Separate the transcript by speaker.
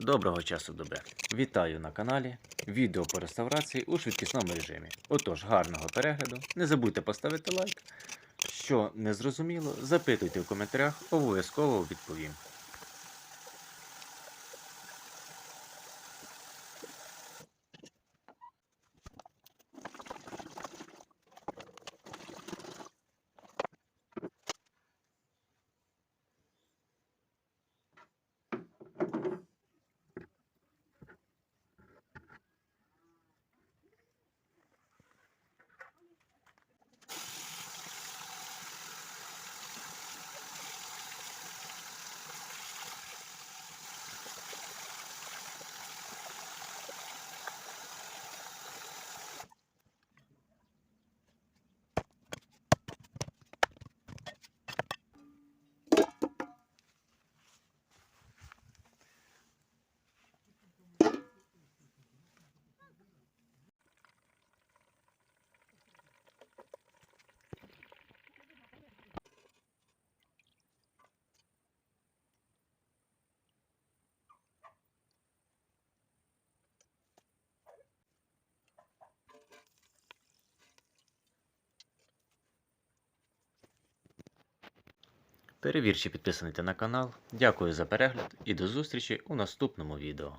Speaker 1: Доброго часу доби. Вітаю на каналі. Відео по реставрації у швидкісному режимі. Отож, гарного перегляду. Не забудьте поставити лайк. Що не зрозуміло, запитуйте в коментарях, обов'язково відповім. Перевір, чи на канал. Дякую за перегляд і до зустрічі у наступному відео.